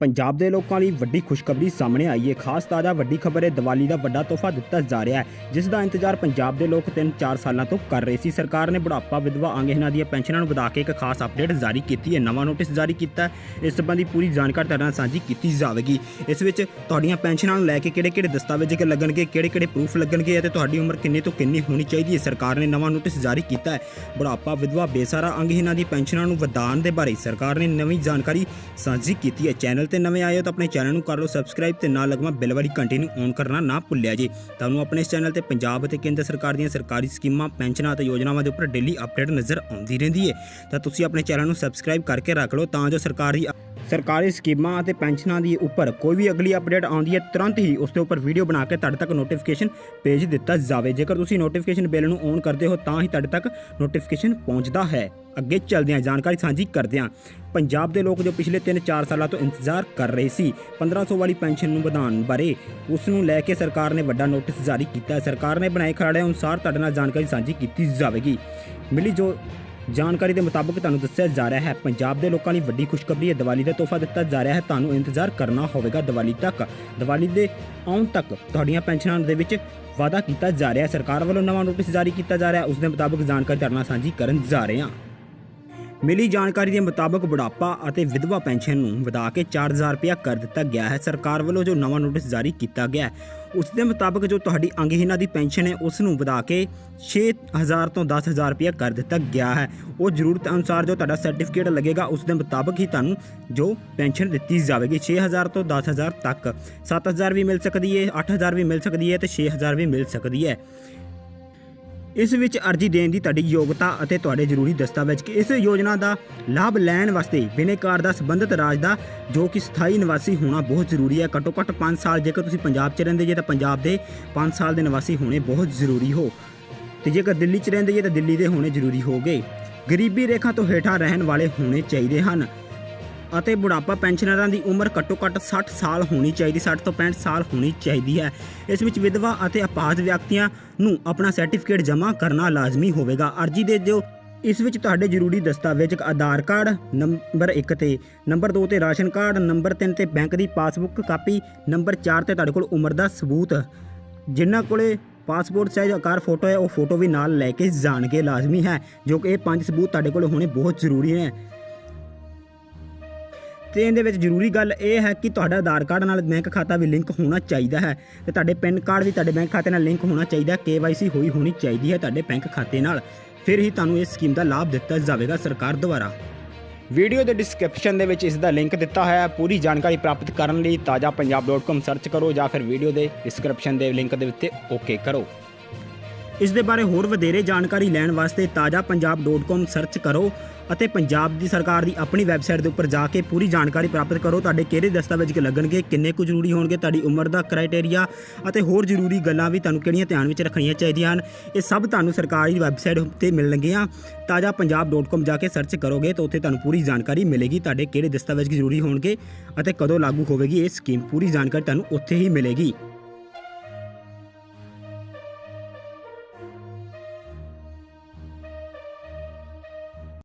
ਪੰਜਾਬ ਦੇ ਲੋਕਾਂ ਲਈ ਵੱਡੀ ਖੁਸ਼ਖਬਰੀ ਸਾਹਮਣੇ ਆਈ ਹੈ। ਖਾਸ ਤਾਜ਼ਾ ਵੱਡੀ ਖਬਰ ਹੈ ਦੀਵਾਲੀ ਦਾ ਵੱਡਾ ਤੋਹਫਾ ਦਿੱਤਾ ਜਾ ਰਿਹਾ ਹੈ, ਜਿਸ ਦਾ ਇੰਤਜ਼ਾਰ ਪੰਜਾਬ ਦੇ ਲੋਕ 3-4 ਸਾਲਾਂ ਤੋਂ ਕਰ ਰਹੇ ਸੀ। ਸਰਕਾਰ ਨੇ ਬੁਢਾਪਾ ਵਿਧਵਾ ਅੰਗਹੀਣਾਂ ਦੀਆਂ ਪੈਨਸ਼ਨਾਂ ਨੂੰ ਵਧਾ ਕੇ ਇੱਕ ਖਾਸ ਅਪਡੇਟ ਜਾਰੀ ਕੀਤੀ ਹੈ। ਨਵਾਂ ਨੋਟਿਸ ਜਾਰੀ ਕੀਤਾ ਹੈ। ਇਸ ਸੰਬੰਧੀ ਪੂਰੀ ਜਾਣਕਾਰੀ ਤੁਹਾਡੇ ਨਾਲ ਸਾਂਝੀ ਕੀਤੀ ਜਾਵੇਗੀ। ਇਸ ਵਿੱਚ ਤੁਹਾਡੀਆਂ ਪੈਨਸ਼ਨਾਂ ਨੂੰ ਲੈ ਕੇ ਕਿਹੜੇ-ਕਿਹੜੇ ਦਸਤਾਵੇਜ਼ ਲੱਗਣਗੇ ਕਿਹੜੇ-ਕਿਹੜੇ ਪ੍ਰੂਫ ਲੱਗਣਗੇ ਅਤੇ ਤੁਹਾਡੀ ਉਮਰ ਕਿੰਨੇ ਤੋਂ ਕਿੰਨੀ ਹੋਣੀ ਚਾਹੀਦੀ ਹੈ? ਸਰਕਾਰ ਨੇ ਨਵਾਂ ਨੋਟਿਸ ਜਾਰੀ ਕੀਤਾ ਹੈ। ਬੁਢਾਪਾ ਵਿਧਵਾ ਬੇਸਹਾਰਾ ਅੰਗਹੀਣਾਂ ਦੀ ਪੈਨਸ਼ਨਾਂ ਨੂੰ ਵਧਾਉਣ ਦੇ ਬਾਰੇ ਸਰਕਾਰ ਨੇ ਨਵੀਂ ਜਾਣਕਾਰੀ ਸਾਂਝੀ ਕੀਤੀ ਹੈ। ਚੈਨਲ ਤੇ ਨਵੇਂ ਆਏ ਹੋ ਤਾਂ ਆਪਣੇ ਚੈਨਲ ਨੂੰ ਕਰ ਲਓ ਸਬਸਕ੍ਰਾਈਬ ਤੇ ਨਾਲ ਲੱਗਵਾ ਬੈਲ ਵਾਲੀ ਘੰਟੀ ਨੂੰ ਔਨ ਕਰਨਾ ਨਾ ਭੁੱਲਿਆ ਜੀ। ਤੁਹਾਨੂੰ ਆਪਣੇ ਇਸ ਚੈਨਲ ਤੇ ਪੰਜਾਬ ਅਤੇ ਕੇਂਦਰ ਸਰਕਾਰ ਦੀਆਂ ਸਰਕਾਰੀ ਸਕੀਮਾਂ, ਪੈਨਸ਼ਨਾਂ ਅਤੇ ਯੋਜਨਾਵਾਂ ਦੇ ਉੱਪਰ ਡੇਲੀ ਅਪਡੇਟ ਨਜ਼ਰ ਆਉਂਦੀ ਰਹਿੰਦੀ ਹੈ ਤਾਂ ਤੁਸੀਂ ਆਪਣੇ ਚੈਨਲ ਨੂੰ ਸਬਸਕ੍ਰਾਈਬ ਕਰਕੇ ਰੱਖ ਲਓ ਤਾਂ ਜੋ ਸਰਕਾਰ ਦੀ ਸਰਕਾਰੀ ਸਕੀਮਾਂ ਅਤੇ ਪੈਨਸ਼ਨਾਂ ਦੀ ਉੱਪਰ ਕੋਈ ਵੀ ਅਗਲੀ ਅਪਡੇਟ ਆਉਂਦੀ ਹੈ ਤੁਰੰਤ ਹੀ ਉਸ ਦੇ ਉੱਪਰ ਵੀਡੀਓ ਬਣਾ ਕੇ ਤੁਹਾਡੇ ਤੱਕ ਨੋਟੀਫਿਕੇਸ਼ਨ ਭੇਜ ਦਿੱਤਾ ਜਾਵੇ। ਜੇਕਰ ਤੁਸੀਂ ਨੋਟੀਫਿਕੇਸ਼ਨ ਬੈਲ ਨੂੰ ਔਨ ਕਰਦੇ ਹੋ ਤਾਂ ਹੀ ਤੁਹਾਡੇ ਤੱਕ ਨੋਟੀਫਿਕੇਸ਼ਨ ਪਹੁੰਚਦਾ ਹੈ। ਅੱਗੇ ਚੱਲਦੇ ਹਾਂ ਜਾਣਕਾਰੀ ਸਾਂਝੀ ਕਰਦੇ ਹਾਂ ਪੰਜਾਬ ਦੇ ਲੋਕ ਜੋ ਪਿਛਲੇ 3-4 ਸਾਲਾਂ ਤੋਂ ਇੰਤਜ਼ਾਰ ਕਰ ਰਹੇ ਸੀ 1500 ਵਾਲੀ ਪੈਨਸ਼ਨ ਨੂੰ ਵਧਾਉਣ ਬਾਰੇ, ਉਸ ਨੂੰ ਲੈ ਕੇ ਸਰਕਾਰ ਨੇ ਵੱਡਾ ਨੋਟਿਸ ਜਾਰੀ ਕੀਤਾ। ਹੈ ਸਰਕਾਰ ਨੇ ਬਣਾਏ ਖਰੜੇ ਅਨੁਸਾਰ ਤੁਹਾਡੇ ਨਾਲ ਜਾਣਕਾਰੀ ਸਾਂਝੀ ਕੀਤੀ ਜਾਵੇਗੀ। ਮਿਲੀ ਜੋ ਜਾਣਕਾਰੀ ਦੇ ਮੁਤਾਬਕ ਤੁਹਾਨੂੰ ਦੱਸਿਆ ਜਾ ਰਿਹਾ ਹੈ, ਪੰਜਾਬ ਦੇ ਲੋਕਾਂ ਲਈ ਵੱਡੀ ਖੁਸ਼ਖਬਰੀ ਹੈ। ਦੀਵਾਲੀ ਦਾ ਤੋਹਫਾ ਦਿੱਤਾ ਜਾ ਰਿਹਾ ਹੈ, ਤੁਹਾਨੂੰ ਇੰਤਜ਼ਾਰ ਕਰਨਾ ਹੋਵੇਗਾ ਦੀਵਾਲੀ ਤੱਕ। ਦੀਵਾਲੀ ਦੇ ਆਉਣ ਤੱਕ ਤੁਹਾਡੀਆਂ ਪੈਨਸ਼ਨਾਂ ਦੇ ਵਿੱਚ ਵਾਅਦਾ ਕੀਤਾ ਜਾ ਰਿਹਾ ਹੈ। ਸਰਕਾਰ ਵੱਲੋਂ ਨਵਾਂ ਨੋਟਿਸ ਜਾਰੀ ਕੀਤਾ ਜਾ ਰਿਹਾ ਹੈ, ਉਸ ਦੇ ਮੁਤਾਬਕ ਜਾਣਕਾਰੀ ਤੁਹਾਡੇ ਨਾਲ ਸਾਂਝੀ ਕਰਨ ਜਾ ਰਹੇ ਹਾਂ। ਮਿਲੀ ਜਾਣਕਾਰੀ ਦੇ ਮੁਤਾਬਕ ਬੁਢਾਪਾ ਅਤੇ ਵਿਧਵਾ ਪੈਨਸ਼ਨ ਨੂੰ ਵਧਾ ਕੇ 4000 ਰੁਪਇਆ ਕਰ ਦਿੱਤਾ ਗਿਆ ਹੈ। ਸਰਕਾਰ ਵੱਲੋਂ ਜੋ ਨਵਾਂ ਨੋਟਿਸ ਜਾਰੀ ਕੀਤਾ ਗਿਆ ਹੈ, ਉਸ ਦੇ ਮੁਤਾਬਕ ਜੋ ਤੁਹਾਡੀ ਅੰਗਹੀਣਾਂ ਦੀ ਪੈਨਸ਼ਨ ਹੈ, ਉਸ ਨੂੰ ਵਧਾ ਕੇ 6000 ਤੋਂ 10000 ਰੁਪਇਆ ਕਰ ਦਿੱਤਾ ਗਿਆ ਹੈ। ਉਹ ਜ਼ਰੂਰਤ ਅਨੁਸਾਰ ਜੋ ਤੁਹਾਡਾ ਸਰਟੀਫਿਕੇਟ ਲੱਗੇਗਾ, ਉਸ ਦੇ ਮੁਤਾਬਕ ਹੀ ਤੁਹਾਨੂੰ ਜੋ ਪੈਨਸ਼ਨ ਦਿੱਤੀ ਜਾਵੇਗੀ। 6000 ਤੋਂ 10000 ਤੱਕ 7000 ਵੀ ਮਿਲ ਸਕਦੀ ਹੈ 8000 ਵੀ ਮਿਲ ਸਕਦੀ ਹੈ ਤੇ 6000 ਵੀ ਮਿਲ ਸਕਦੀ ਹੈ। ਇਸ ਵਿੱਚ ਅਰਜ਼ੀ ਦੇਣ ਦੀ ਤੁਹਾਡੀ ਯੋਗਤਾ ਅਤੇ ਤੁਹਾਡੇ ਜ਼ਰੂਰੀ ਦਸਤਾਵੇਜ਼ ਕਿ ਇਸ ਯੋਜਨਾ ਦਾ ਲਾਭ ਲੈਣ ਵਾਸਤੇ ਬਿਨੇਕਾਰ ਦਾ ਸੰਬੰਧਿਤ ਰਾਜ ਦਾ, ਜੋ ਕਿ ਸਥਾਈ ਨਿਵਾਸੀ ਹੋਣਾ ਬਹੁਤ ਜ਼ਰੂਰੀ ਹੈ। ਘੱਟੋ ਘੱਟ 5 ਸਾਲ ਜੇਕਰ ਤੁਸੀਂ ਪੰਜਾਬ 'ਚ ਰਹਿੰਦੇ ਜੇ ਤਾਂ ਪੰਜਾਬ ਦੇ 5 ਸਾਲ ਦੇ ਨਿਵਾਸੀ ਹੋਣੇ ਬਹੁਤ ਜ਼ਰੂਰੀ ਹੋ। ਤੇ ਜੇਕਰ ਦਿੱਲੀ 'ਚ ਰਹਿੰਦੇ ਜੇ ਤਾਂ ਦਿੱਲੀ ਦੇ ਹੋਣੇ ਜ਼ਰੂਰੀ ਹੋਗੇ। ਗਰੀਬੀ ਰੇਖਾ ਤੋਂ ਹੇਠਾਂ ਰਹਿਣ ਵਾਲੇ ਹੋਣੇ ਚਾਹੀਦੇ ਹਨ। ਅਤੇ ਬੁਢਾਪਾ ਪੈਨਸ਼ਨਰਾਂ ਦੀ ਉਮਰ ਘੱਟੋ ਘੱਟ 60 ਸਾਲ ਹੋਣੀ ਚਾਹੀਦੀ 60 ਤੋਂ 65 ਸਾਲ ਹੋਣੀ ਚਾਹੀਦੀ ਹੈ। ਇਸ ਵਿੱਚ ਵਿਧਵਾ ਅਤੇ ਅਪਾਹਜ ਵਿਅਕਤੀਆਂ ਨੂੰ ਆਪਣਾ ਸਰਟੀਫਿਕੇਟ ਜਮ੍ਹਾਂ ਕਰਨਾ ਲਾਜ਼ਮੀ ਹੋਵੇਗਾ। ਅਰਜੀ ਦੇ ਦਿਓ। ਇਸ ਵਿੱਚ ਤੁਹਾਡੇ ਜ਼ਰੂਰੀ ਦਸਤਾਵੇਜ਼, ਆਧਾਰ ਕਾਰਡ, ਨੰਬਰ 1 ਤੇ ਨੰਬਰ 2 ਤੇ ਰਾਸ਼ਨ ਕਾਰਡ, ਨੰਬਰ 3 ਤੇ ਬੈਂਕ ਦੀ ਪਾਸਬੁੱਕ ਕਾਪੀ, ਨੰਬਰ 4 ਤੇ ਤੁਹਾਡੇ ਕੋਲ ਉਮਰ ਦਾ ਸਬੂਤ। ਜਿਨ੍ਹਾਂ ਕੋਲੇ ਪਾਸਪੋਰਟ ਸਾਈਜ਼, ਆਕਾਰ, ਫੋਟੋ ਹੈ, ਉਹ ਫੋਟੋ ਵੀ ਨਾਲ ਲੈ ਕੇ ਜਾਣਗੇ, ਲਾਜ਼ਮੀ ਹੈ, ਜੋ ਕਿ ਇਹ ਪੰਜ ਸਬੂਤ ਤੁਹਾਡੇ ਕੋਲ ਹੋਣੇ ਬਹੁਤ ਜ਼ਰੂਰੀ ਨੇ। ਤੇ ਇਹਦੇ ਵਿੱਚ ਜ਼ਰੂਰੀ ਗੱਲ ਇਹ ਹੈ ਕਿ ਤੁਹਾਡਾ ਆਧਾਰ ਕਾਰਡ ਨਾਲ ਬੈਂਕ ਖਾਤਾ ਵੀ ਲਿੰਕ ਹੋਣਾ ਚਾਹੀਦਾ ਹੈ ਤੇ ਤੁਹਾਡੇ ਪੈਨ ਕਾਰਡ ਵੀ ਤੁਹਾਡੇ ਬੈਂਕ ਖਾਤੇ ਨਾਲ ਲਿੰਕ ਹੋਣਾ ਚਾਹੀਦਾ ਹੈ ਕੇਵਾਈਸੀ ਹੋਈ ਹੋਣੀ ਚਾਹੀਦੀ ਹੈ ਤੁਹਾਡੇ ਬੈਂਕ ਖਾਤੇ ਨਾਲ। ਫਿਰ ਹੀ ਤੁਹਾਨੂੰ ਇਸ ਸਕੀਮ ਦਾ ਲਾਭ ਦਿੱਤਾ ਜਾਵੇਗਾ ਸਰਕਾਰ ਦੁਆਰਾ। ਵੀਡੀਓ ਦੇ ਡਿਸਕ੍ਰਿਪਸ਼ਨ ਦੇ ਵਿੱਚ ਇਸ ਦਾ ਲਿੰਕ ਦਿੱਤਾ ਹੋਇਆ ਹੈ। ਪੂਰੀ ਜਾਣਕਾਰੀ ਪ੍ਰਾਪਤ ਕਰਨ ਲਈ ਤਾਜਾਪੰਜਾਬ.com ਸਰਚ ਕਰੋ ਜਾਂ ਫਿਰ ਵੀਡੀਓ ਦੇ ਡਿਸਕ੍ਰਿਪਸ਼ਨ ਦੇ ਲਿੰਕ ਦੇ ਉੱਤੇ ਓਕੇ ਕਰੋ। ਇਸ ਦੇ ਬਾਰੇ ਹੋਰ ਵਧੇਰੇ ਜਾਣਕਾਰੀ ਲੈਣ ਵਾਸਤੇ ਤਾਜਾਪੰਜਾਬ.com ਸਰਚ ਕਰੋ। ਅਤੇ ਪੰਜਾਬ ਦੀ ਸਰਕਾਰ ਦੀ ਆਪਣੀ ਵੈਬਸਾਈਟ ਦੇ ਉੱਪਰ ਜਾ ਕੇ ਪੂਰੀ ਜਾਣਕਾਰੀ ਪ੍ਰਾਪਤ ਕਰੋ। ਤੁਹਾਡੇ ਕਿਹੜੇ ਦਸਤਾਵੇਜ਼ ਕਿ ਲੱਗਣਗੇ, ਕਿੰਨੇ ਕੁ ਜ਼ਰੂਰੀ ਹੋਣਗੇ, ਤੁਹਾਡੀ ਉਮਰ ਦਾ ਕ੍ਰਾਈਟੇਰੀਆ ਅਤੇ ਹੋਰ ਜ਼ਰੂਰੀ ਗੱਲਾਂ ਵੀ ਤੁਹਾਨੂੰ ਕਿਹੜੀਆਂ ਧਿਆਨ ਵਿੱਚ ਰੱਖਣੀਆਂ ਚਾਹੀਦੀਆਂ ਹਨ। ਇਹ ਸਭ ਤੁਹਾਨੂੰ ਸਰਕਾਰੀ ਵੈਬਸਾਈਟ ਉੱਤੇ ਮਿਲਣਗੀਆਂ। ਤਾਜਾਪੰਜਾਬ.com ਜਾ ਕੇ ਸਰਚ ਕਰੋਗੇ ਤਾਂ ਉੱਥੇ ਤੁਹਾਨੂੰ ਪੂਰੀ ਜਾਣਕਾਰੀ ਮਿਲੇਗੀ, ਤੁਹਾਡੇ ਕਿਹੜੇ ਦਸਤਾਵੇਜ਼ ਜ਼ਰੂਰੀ ਹੋਣਗੇ ਅਤੇ ਕਦੋਂ ਲਾਗੂ ਹੋਵੇਗੀ ਇਹ ਸਕੀਮ ਪੂਰੀ ਜਾਣਕਾਰੀ ਤੁਹਾਨੂੰ ਉੱਥੇ ਹੀ ਮਿਲੇਗੀ।